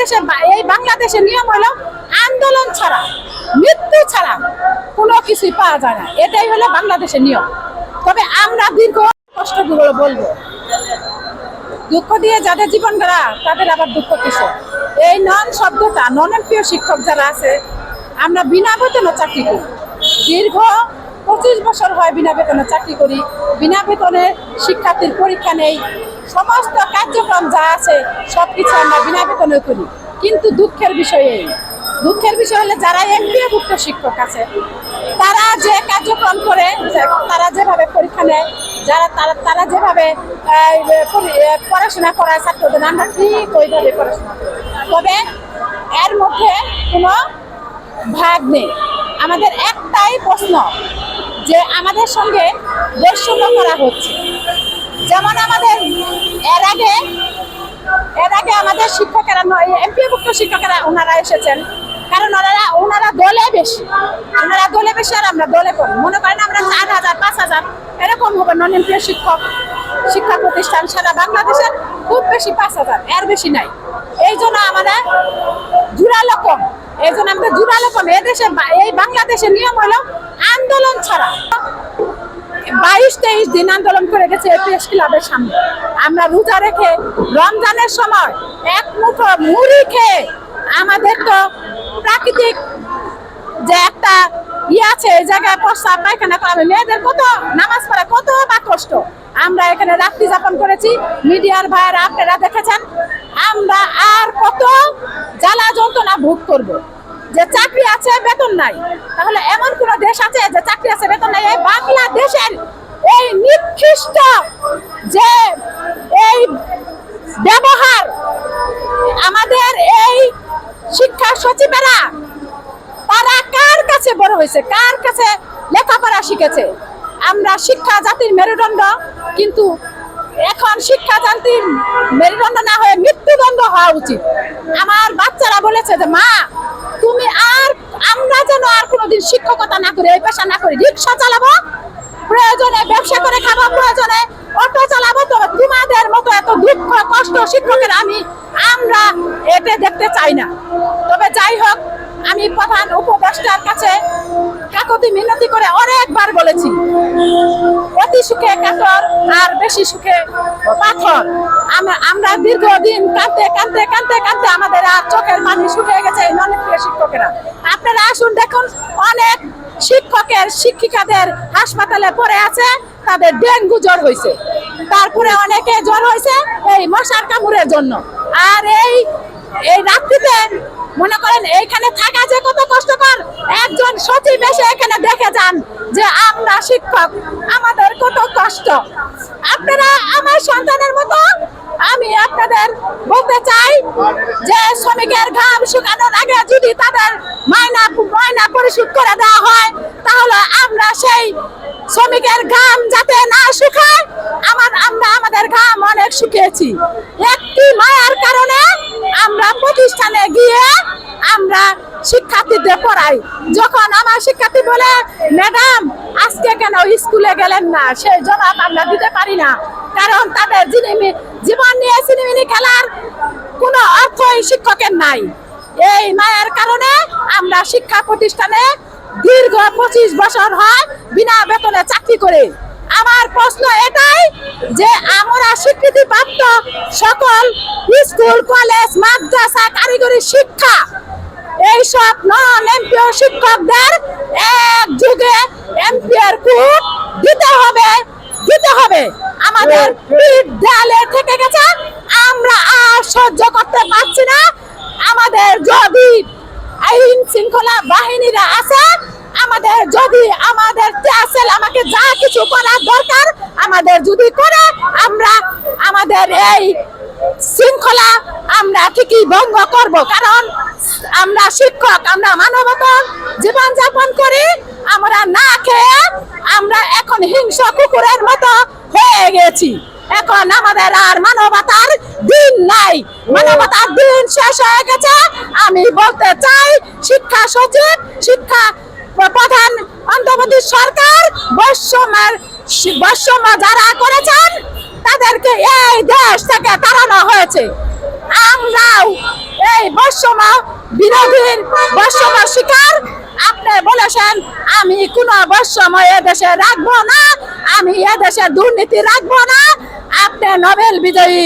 বাংলাদেশে এই বাংলাদেশের নিয়ম হলো আন্দোলন ছাড়া, মৃত্যু ছাড়া কোনো কিছুই পাওয়া যায় না। এটাই হলো বাংলাদেশের নিয়ম। তবে আমরা দীর্ঘ কষ্টগুলো বলব, দুঃখ দিয়ে যাদের জীবন গড়া, তাদের আবার দুঃখ কিছু এই নন শব্দটা নন প্রিয় শিক্ষক যারা আছে, আমরা বিনা বেতনে চাকরি করি। দীর্ঘ পঁচিশ বছর হয় বিনা বেতনে চাকরি করি। বিনা বেতনে শিক্ষার্থীর পরীক্ষা নেই। সমস্ত কার্যক্রম যা আছে সব কিছু আমরা বিনা বেতনে করি। কিন্তু দুঃখের বিষয় এই। দুঃখের বিষয় হলে যারা এমপিএভুক্ত শিক্ষক আছে, তারা যে কার্যক্রম করে, তারা যেভাবে পরীক্ষা নেয়, যারা তারা তারা যেভাবে পড়াশোনা করায় ছাত্রদের, আমরা ঠিক ওইভাবে পড়াশোনা তবে এর মধ্যে কোনো ভাগ নেই। আমাদের একটাই প্রশ্ন যে আমাদের সঙ্গে বৈষম্য করা হচ্ছে। যেমন আমাদের এর আগে এর আগে আমাদের শিক্ষকেরা নয় এমপিভুক্ত শিক্ষকেরা ওনারা এসেছেন। কারণ ওনারা ওনারা দলে বেশি। ওনারা দলে বেশি আর আমরা দলে করি মনে করেন আমরা চার হাজার, পাঁচ হাজার, এরকম হবে নন এমপিও শিক্ষক, শিক্ষা প্রতিষ্ঠান সারা বাংলাদেশের খুব বেশি পাঁচ হাজার, এর বেশি নাই। এই জন্য আমরা জুড়ালো কম। জন্য আমরা জুড়ালো কম এদেশে এই বাংলাদেশের নিয়ম হলো আন্দোলন ছাড়া। বাইশ তেইশ দিন আন্দোলন করে গেছে এপিএস ক্লাবের সামনে। আমরা রোজা রেখে রমজানের সময় এক মুঠো মুড়ি খেয়ে আমাদের তো প্রাকৃতিক যে একটা ইয়ে আছে, এই জায়গায় প্রস্তাব পায়খানা করাবে। মেয়েদের কত নামাজ পড়া, কত বা কষ্ট। আমরা এখানে রাত্রি যাপন করেছি। মিডিয়ার ভাইয়েরা, আপনারা দেখেছেন? আমরা আর কত জ্বালা যন্ত্রণা ভোগ করব। যে চাকরি আছে, বেতন নাই। তাহলে এমন কোন দেশ আছে যে চাকরি আছে, বেতন নাই? এই বাংলাদেশের এই নিকৃষ্ট যে এই ব্যবহার, আমাদের এই শিক্ষা সচিবেরা, তারা কার কাছে বড় হয়েছে? কার কাছে লেখাপড়া শিখেছে? আমরা শিক্ষা জাতির মেরুদণ্ড, কিন্তু এখন শিক্ষা জাতির মেরুদণ্ড না হয়ে মৃত্যুদণ্ড হওয়া উচিত। আমার বাচ্চারা বলেছে যে, মা, তুমি আর আমরা যেন আর কোনোদিন শিক্ষকতা না করি, এই পেশা না করি, রিক্সা চালাবো, প্রয়োজনে ব্যবসা করে খাব, প্রয়োজনে অটো চালাবো তো তোমাদের মতো এত দুঃখ, কষ্ট শিক্ষকের আমি, আমরা এতে দেখতে চাই না। তবে যাই হোক, আমি প্রধান উপদেষ্টার কাছে কাকতি মিনতি করে অনেকবার বলেছি, অতি সুখে কাতর আর বেশি সুখে পাথর। আমরা দীর্ঘদিন কাঁদতে কাঁদতে কাঁদতে কাঁদতে আমাদের আর চোখের পানি শুকিয়ে গেছে এই ননপ্রিয় শিক্ষকেরা। আপনারা আসুন দেখুন, অনেক শিক্ষকের, শিক্ষিকাদের হাসপাতালে পড়ে আছে, তাদের ডেঙ্গু জ্বর হয়েছে। তারপরে অনেকে জ্বর হয়েছে এই মশার কামড়ের জন্য। আর এই এই রাত্রিতে মনে করেন এইখানে থাকা যে কত কষ্টকর। একজন সচিব এসে এখানে দেখে যান যে আমরা শিক্ষক, আমাদের কত কষ্ট। আপনারা আমার সন্তানের মতো, আমি আপনাদের বলতে চাই যে শ্রমিকের ঘাম শুকানোর আগে যদি তাদের মায়না, ময়না পরিশোধ করে দেওয়া হয়, তাহলে আমরা সেই শ্রমিকের ঘাম যাতে না শুকায়, আমার, আমরা আমাদের ঘাম অনেক শুকিয়েছি। একটি মায়ার কারণে আমরা প্রতিষ্ঠানে গিয়ে আমরা শিক্ষার্থীদের পড়াই। যখন আমার শিক্ষার্থী বলে, ম্যাডাম, আজকে কেন স্কুলে গেলেন না? সেই জবাব আমরা দিতে পারি না। কারণ তাদের জীবন নিয়ে সিনেমিনি খেলার কোনো অর্থই শিক্ষকের নাই। এই মায়ের কারণে আমরা শিক্ষা প্রতিষ্ঠানে দীর্ঘ পঁচিশ বছর হয় বিনা বেতনে চাকরি করে। আমার প্রশ্ন এটাই যে আমরা স্বীকৃতিপ্রাপ্ত সকল স্কুল কলেজ মাদ্রাসা কারিগরি শিক্ষা এইসব নন এমপিও শিক্ষকদের এক যুগে এমপিআর কোড দিতে হবে দিতে হবে। আমাদের পিঠ দেয়ালে থেকে গেছে আমরা আর সহ্য করতে পারছি না। আমাদের যদি আইন শৃঙ্খলা বাহিনীরা আছে আমাদের যদি আমাদের চ্যাসেল আমাকে যা কিছু করার দরকার, আমাদের যদি করে, আমরা আমাদের এই শৃঙ্খলা আমরা ঠিকই ভঙ্গ করব। কারণ আমরা শিক্ষক, আমরা মানবতার জীবন যাপন করি, আমরা না খেয়ে আমরা এখন হিংস্র কুকুরের মতো হয়ে গেছি। এখন আমাদের আর মানবতার দিন নাই। মানবতার দিন শেষ হয়ে গেছে। আমি বলতে চাই, শিক্ষা সচিব, শিক্ষা প্রধান অন্তর্বর্তী সরকার বৈষম্যের বৈষম্য যারা করেছেন, তাদেরকে এই দেশ থেকে তাড়ানো হয়েছে। আমরাও এই বৈষম্য বিরোধীর বৈষম্য শিকার। আপনি বলেছেন, আমি কোনো বৈষম্য এদেশে রাখব না, আমি এদেশে দুর্নীতি রাখব না। আপনি নোবেল বিজয়ী